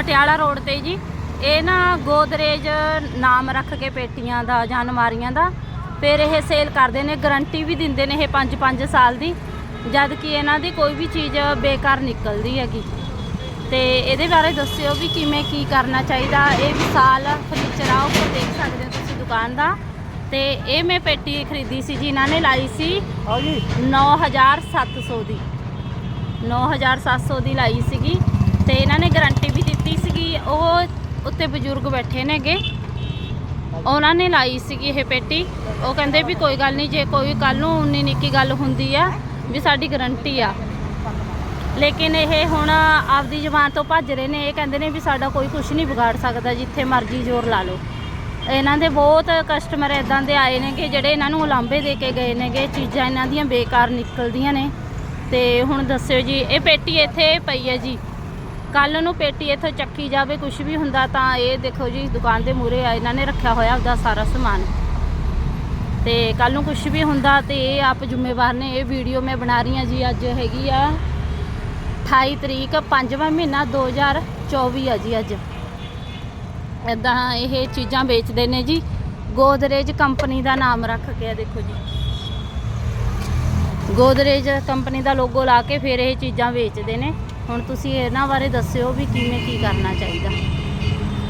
Patiala road ਤੇ ਜੀ। ਇਹ ਨਾ ਗੋਦਰੇਜ ਨਾਮ ਰੱਖ ਕੇ ਪੇਟੀਆਂ ਦਾ ਜਾਂ ਅਲਮਾਰੀਆਂ ਦਾ ਫਿਰ ਇਹ ਸੇਲ ਕਰਦੇ ਨੇ ਗਾਰੰਟੀ ਵੀ ਦਿੰਦੇ ਨੇ ਇਹ 5-5 ਸਾਲ ਦੀ ਜਦ ਕਿ ਇਹਨਾਂ ਦੀ ਕੋਈ ਵੀ ਚੀਜ਼ ਬੇਕਾਰ ਨਿਕਲਦੀ ਹੈਗੀ। ਤੇ ਇਹਦੇ ਬਾਰੇ ਦੱਸਿਓ ਵੀ ਕਿਵੇਂ ਕੀ ਕਰਨਾ ਚਾਹੀਦਾ। ਇਹ ਵਿਸ਼ਾਲ ਫਰਨੀਚਰ ਆ ਉੱਪਰ ਦੇਖ ਸਕਦੇ ਹੋ ਤੁਸੀਂ ਦੁਕਾਨ ਦਾ। ਤੇ ਇਹ ਮੈਂ ਪੇਟੀ ਖਰੀਦੀ ਸੀ ਜੀ ਇਹਨਾਂ ਨੇ ਲਾਈ ਸੀ ਆ ਜੀ। 9700 ਦੀ। 9700 ਦੀ ਲਾਈ ਸੀਗੀ। ਤੇ ਇਹਨਾਂ ਨੇ ਗਾਰੰਟੀ ਉਹ ਉੱਤੇ ਬਜ਼ੁਰਗ ਬੈਠੇ ਨੇਗੇ। ਉਹਨਾਂ ਨੇ ਲਾਈ ਸੀਗੀ ਇਹ ਪੇਟੀ। ਉਹ ਕਹਿੰਦੇ ਵੀ ਕੋਈ ਗੱਲ ਨਹੀਂ, ਜੇ ਕੋਈ ਕੱਲ ਨੂੰ ਉਨੀ ਨਿੱਕੀ ਗੱਲ ਹੁੰਦੀ ਆ ਵੀ ਸਾਡੀ ਗਰੰਟੀ ਆ। ਲੇਕਿਨ ਇਹ ਹੁਣ ਆਪਦੀ ਜ਼ਬਾਨ ਤੋਂ ਭੱਜ ਰਹੇ ਨੇ। ਇਹ ਕਹਿੰਦੇ ਨੇ ਵੀ ਸਾਡਾ ਕੋਈ ਕੁਝ ਨਹੀਂ ਵਿਗਾੜ ਸਕਦਾ, ਜਿੱਥੇ ਮਰਜ਼ੀ ਜ਼ੋਰ ਲਾ ਲਓ। ਇਹਨਾਂ ਦੇ ਬਹੁਤ ਕਸਟਮਰ ਇਦਾਂ ਦੇ ਆਏ ਨੇਗੇ, ਜਿਹੜੇ ਇਹਨਾਂ ਨੂੰ ਉਲਾਂਭੇ ਦੇ ਕੇ ਗਏ ਨੇਗੇ। ਚੀਜ਼ਾਂ ਇਹਨਾਂ ਦੀਆਂ ਬੇਕਾਰ ਨਿਕਲਦੀਆਂ ਨੇ। ਤੇ ਹੁਣ ਦੱਸਿਓ ਜੀ, ਇਹ ਪੇਟੀ ਇੱਥੇ ਪਈ ਹੈ ਜੀ। ਕੱਲ ਨੂੰ ਪੇਟੀ ਇੱਥੋਂ ਚੱਕੀ ਜਾਵੇ ਕੁਝ ਵੀ ਹੁੰਦਾ ਤਾਂ ਇਹ ਦੇਖੋ ਜੀ, ਦੁਕਾਨ ਦੇ ਮੂਰੇ ਆ, ਇਹਨਾਂ ਨੇ ਰੱਖਿਆ ਹੋਇਆ ਆਪਦਾ ਸਾਰਾ ਸਮਾਨ। ਤੇ ਕੱਲ ਨੂੰ ਕੁਝ ਵੀ ਹੁੰਦਾ ਤੇ ਇਹ ਆਪ ਜ਼ਿੰਮੇਵਾਰ ਨੇ, ਇਹ ਵੀਡੀਓ ਮੈਂ ਬਣਾ ਰਹੀ ਹਾਂ ਜੀ, ਅੱਜ ਹੈਗੀ ਆ 28 ਤਰੀਕ 5ਵਾਂ ਮਹੀਨਾ 2024 ਆ ਜੀ ਅੱਜ। ਇਦਾਂ ਇਹ ਚੀਜ਼ਾਂ ਵੇਚਦੇ ਨੇ ਜੀ, ਗੋਦਰੇਜ ਕੰਪਨੀ ਦਾ ਨਾਮ ਰੱਖ ਕੇ ਆ, ਦੇਖੋ ਜੀ। ਗੋਦਰੇਜ ਕੰਪਨੀ ਦਾ ਲੋਗੋ ਲਾ ਕੇ ਫਿਰ ਇਹ ਚੀਜ਼ਾਂ ਵੇਚਦੇ ਨੇ। ਹੁਣ ਤੁਸੀਂ ਇਹਨਾਂ ਬਾਰੇ ਦੱਸਿਓ ਵੀ ਕਿਵੇਂ ਕੀ ਕਰਨਾ ਚਾਹੀਦਾ।